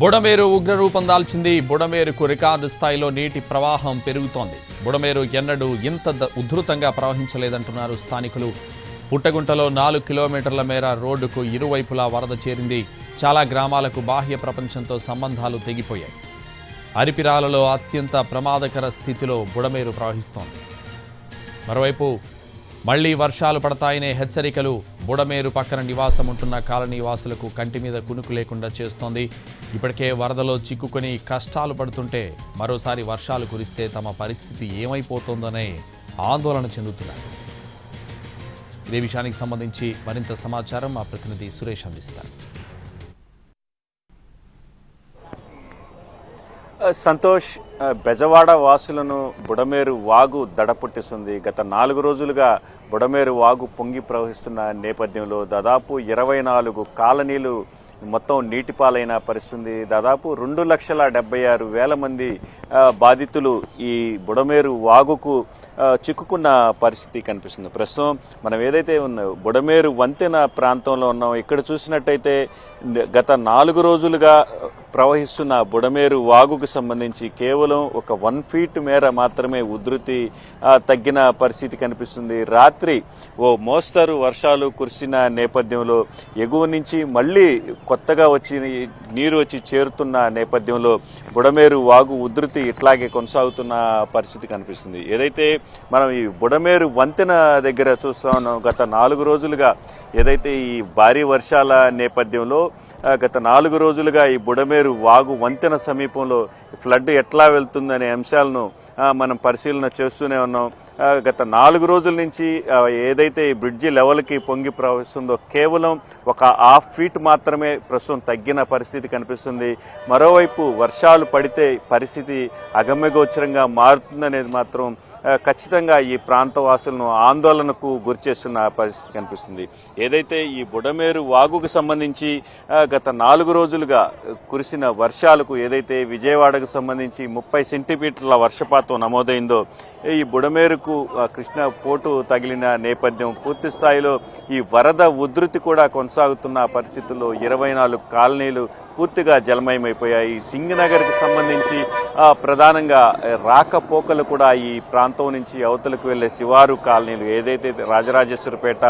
బుడమేరు ఉగ్రరూపం దాల్చింది. బుడమేరుకు రికార్డు స్థాయిలో నీటి ప్రవాహం పెరుగుతోంది. బుడమేరు ఎన్నడూ ఇంత ద- ఉధృతంగా ప్రవహించలేదంటున్నారు స్థానికులు. పుట్టగుంటలో నాలుగు కిలోమీటర్ల మేర రోడ్డుకు ఇరువైపులా వరద చేరింది. చాలా గ్రామాలకు బాహ్య ప్రపంచంతో సంబంధాలు తెగిపోయాయి. అరిపిరాలలో అత్యంత ప్రమాదకర స్థితిలో బుడమేరు ప్రవహిస్తోంది. మరోవైపు మళ్ళీ వర్షాలు పడతాయనే హెచ్చరికలు బుడమేరు పక్కన నివాసం ఉంటున్న కాలనీ వాసులకు కంటి మీద కునుకు లేకుండా చేస్తోంది. ఇప్పటికే వరదలో చిక్కుకొని కష్టాలు పడుతుంటే మరోసారి వర్షాలు కురిస్తే తమ పరిస్థితి ఏమైపోతుందనే ఆందోళన చెందుతున్నారు. ఇదే విషయానికి సంబంధించి మరింత సమాచారం మా ప్రతినిధి సురేష్ అందిస్తారు. సంతోష్ బెజవాడ వాసులను బుడమేరు వాగు దడపుట్టిస్తుంది. గత నాలుగు రోజులుగా బుడమేరు వాగు పొంగి ప్రవహిస్తున్న నేపథ్యంలో దాదాపు ఇరవై నాలుగు కాలనీలు మొత్తం నీటిపాలైన పరిస్థితుంది. దాదాపు రెండు లక్షల డెబ్బై ఆరు వేల మంది బాధితులు ఈ బుడమేరు వాగుకు చిక్కుకున్న పరిస్థితి కనిపిస్తుంది. ప్రస్తుతం మనం ఏదైతే ఉన్న బుడమేరు వంతెన ప్రాంతంలో ఉన్నాం ఇక్కడ చూసినట్టయితే గత నాలుగు రోజులుగా ప్రవహిస్తున్న బుడమేరు వాగుకు సంబంధించి కేవలం ఒక వన్ ఫీట్ మేర మాత్రమే ఉధృతి తగ్గిన పరిస్థితి కనిపిస్తుంది. రాత్రి ఓ మోస్తరు వర్షాలు కురిసిన నేపథ్యంలో ఎగువ నుంచి మళ్ళీ కొత్తగా వచ్చి నీరు వచ్చి చేరుతున్న నేపథ్యంలో బుడమేరు వాగు ఉధృతి ఇట్లాగే కొనసాగుతున్న పరిస్థితి కనిపిస్తుంది. ఏదైతే మనం ఈ బుడమేరు వంతెన దగ్గర చూస్తా ఉన్నాం గత నాలుగు రోజులుగా ఏదైతే ఈ భారీ వర్షాల నేపథ్యంలో గత నాలుగు రోజులుగా ఈ బుడమేరు వాగు వంతెన సమీపంలో ఫ్లడ్ ఎట్లా వెళ్తుందనే అంశాలను మనం పరిశీలన చేస్తూనే ఉన్నాం. గత నాలుగు రోజుల నుంచి ఏదైతే ఈ బ్రిడ్జి లెవెల్కి పొంగి ప్రవహిస్తుందో కేవలం ఒక హాఫ్ ఫీట్ మాత్రమే ప్రస్తుతం తగ్గిన పరిస్థితి కనిపిస్తుంది. మరోవైపు వర్షాలు పడితే పరిస్థితి అగమ్యగోచరంగా మారుతుందనేది మాత్రం ఖచ్చితంగా ఈ ప్రాంత వాసులను ఆందోళనకు గురిచేస్తున్న పరిస్థితి కనిపిస్తుంది. ఏదైతే ఈ బుడమేరు వాగుకు సంబంధించి గత నాలుగు రోజులుగా కురిసిన వర్షాలకు ఏదైతే విజయవాడకు సంబంధించి ముప్పై సెంటీమీటర్ల వర్షపాతం నమోదైందో ఈ బుడమేరుకు ఆ, కృష్ణ పోటు తగిలిన నేపథ్యం పూర్తి స్థాయిలో ఈ వరద ఉధృతి కూడా కొనసాగుతున్న పరిస్థితుల్లో ఇరవై నాలుగు కాలనీలు పూర్తిగా జలమయమైపోయాయి. సింగనగర్కి సంబంధించి ప్రధానంగా రాకపోకలు కూడా ఈ ప్రాంతం నుంచి అవతలకు వెళ్ళే శివారు కాలనీలు ఏదైతే Rajarajeswarapeta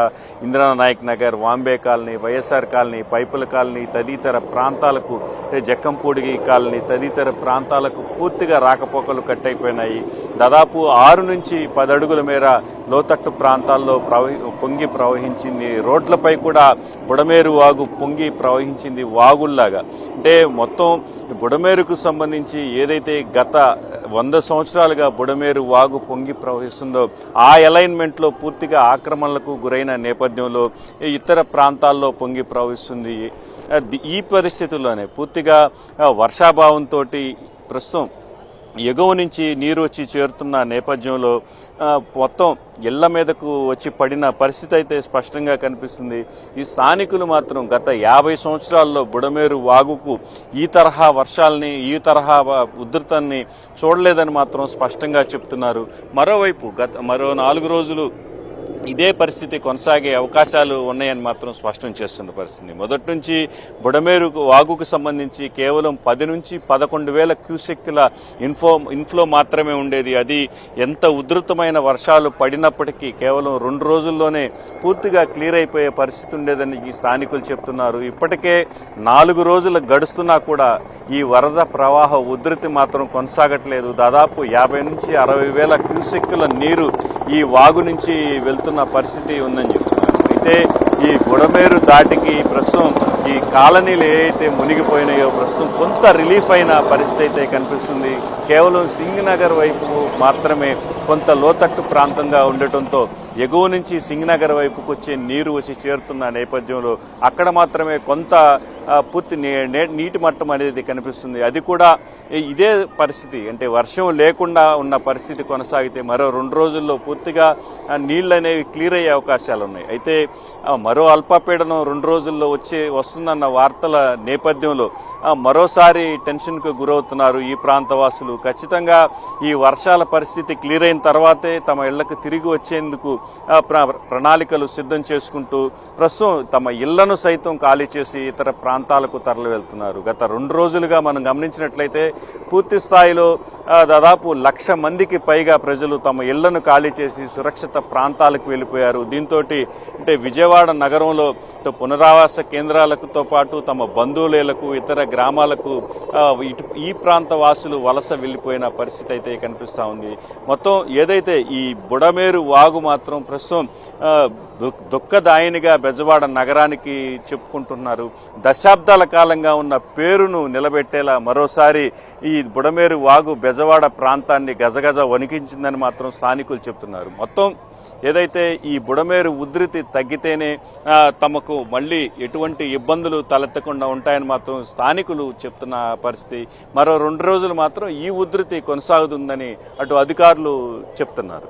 Indranayak Nagar Vambay colony YSR colony పైపుల కాలనీ తదితర ప్రాంతాలకు అంటే జక్కంపూడిగి కాలనీ తదితర ప్రాంతాలకు పూర్తిగా రాకపోకలు కట్టయిపోయినాయి. దాదాపు ఆరు నుంచి పది అడుగుల మేర లోతట్టు ప్రాంతాల్లో ప్రవహి పొంగి ప్రవహించింది రోడ్లపై కూడా బుడమేరు వాగు పొంగి ప్రవహించింది వాగుల్లాగా. అంటే మొత్తం బుడమేరుకు సంబంధించి ఏదైతే గత వంద సంవత్సరాలుగా బుడమేరు వాగు పొంగి ప్రవహిస్తుందో ఆ అలైన్మెంట్లో పూర్తిగా ఆక్రమణలకు గురైన నేపథ్యంలో ఇతర ప్రాంతాల్లో పొంగి ప్రవహిస్తుంది. ఈ పరిస్థితుల్లోనే పూర్తిగా వర్షాభావంతో ప్రస్తుతం ఎగువ నుంచి నీరు వచ్చి చేరుతున్న నేపథ్యంలో మొత్తం ఇళ్ళ మీదకు వచ్చి పడిన పరిస్థితి అయితే స్పష్టంగా కనిపిస్తుంది. ఈ స్థానికులు మాత్రం గత యాభై సంవత్సరాల్లో బుడమేరు వాగుకు ఈ తరహా వర్షాలని ఈ తరహా ఉధృతాన్ని చూడలేదని మాత్రం స్పష్టంగా చెప్తున్నారు. మరోవైపు గత మరో నాలుగు రోజులు ఇదే పరిస్థితి కొనసాగే అవకాశాలు ఉన్నాయని మాత్రం స్పష్టం చేస్తున్న పరిస్థితి. మొదటి నుంచి బుడమేరు వాగుకు సంబంధించి కేవలం పది నుంచి పదకొండు వేల క్యూసెక్ల ఇన్ఫో ఇన్ఫ్లో మాత్రమే ఉండేది. అది ఎంత ఉధృతమైన వర్షాలు పడినప్పటికీ కేవలం రెండు రోజుల్లోనే పూర్తిగా క్లియర్ అయిపోయే పరిస్థితి ఉండేదని ఈ స్థానికులు చెప్తున్నారు. ఇప్పటికే నాలుగు రోజులు గడుస్తున్నా కూడా ఈ వరద ప్రవాహ ఉధృతి మాత్రం కొనసాగట్లేదు. దాదాపు యాభై నుంచి అరవై వేల క్యూసెక్కుల నీరు ఈ వాగు నుంచి వెళ్తున్న పరిస్థితి ఉందని చెప్తున్నారు. అయితే ఈ బుడమేరు దాటికి ప్రస్తుతం ఈ కాలనీలు ఏవైతే మునిగిపోయినాయో ప్రస్తుతం కొంత రిలీఫ్ అయిన పరిస్థితి అయితే కనిపిస్తుంది. కేవలం సింగనగర్ వైపు మాత్రమే కొంత లోతట్టు ప్రాంతంగా ఉండటంతో ఎగువ నుంచి సింగనగర్ వైపుకు వచ్చే నీరు వచ్చి చేరుతున్న నేపథ్యంలో అక్కడ మాత్రమే కొంత పూర్తి నే- నీటి మట్టం అనేది కనిపిస్తుంది. అది కూడా ఇదే పరిస్థితి. అంటే వర్షం లేకుండా ఉన్న పరిస్థితి కొనసాగితే మరో రెండు రోజుల్లో పూర్తిగా నీళ్ళు అనేవి క్లియర్ అయ్యే అవకాశాలు ఉన్నాయి. అయితే మరో అల్పపీడనం రెండు రోజుల్లో వచ్చే వస్తుందన్న వార్తల నేపథ్యంలో మరోసారి టెన్షన్కు గురవుతున్నారు ఈ ప్రాంత వాసులు ఖచ్చితంగా ఈ వర్షాల పరిస్థితి క్లియర్ అయిన తర్వాతే తమ ఇళ్ళకు తిరిగి వచ్చేందుకు ప్ర- ప్రణాళికలు సిద్ధం చేసుకుంటూ ప్రస్తుతం తమ ఇళ్ళను సైతం ఖాళీ చేసి ఇతర ప్రాంతాలకు తరలి వెళ్తున్నారు గత రెండు రోజులుగా మనం గమనించినట్లయితే పూర్తి స్థాయిలో దాదాపు లక్ష మందికి పైగా ప్రజలు తమ ఇళ్ళను ఖాళీ చేసి సురక్షిత ప్రాంతాలకు వెళ్ళిపోయారు. దీంతో అంటే విజయవాడ నగరంలో పునరావాస కేంద్రాలతో పాటు తమ బంధువులకు ఇతర గ్రామాలకు ఈ ప్రాంత వాసులు వలస వెళ్ళిపోయిన పరిస్థితి అయితే కనిపిస్తూ ఉంది. మొత్తం ఏదైతే ఈ బుడమేరు వాగు మాత్రం ప్రస్తుతం దుఃఖదాయినిగా బెజవాడ నగరానికి చెప్పుకుంటున్నారు. దశాబ్దాల కాలంగా ఉన్న పేరును నిలబెట్టేలా మరోసారి ఈ బుడమేరు వాగు బెజవాడ ప్రాంతాన్ని గజగజ వణికించిందని మాత్రం స్థానికులు చెప్తున్నారు. మొత్తం ఏదైతే ఈ బుడమేరు ఉధృతి తగ్గితేనే తమకు మళ్ళీ ఎటువంటి ఇబ్బందులు తలెత్తకుండా ఉంటాయని మాత్రం స్థానికులు చెప్తున్న పరిస్థితి. మరో రెండు రోజులు మాత్రం ఈ ఉధృతి కొనసాగుతుందని అటు అధికారులు చెప్తున్నారు.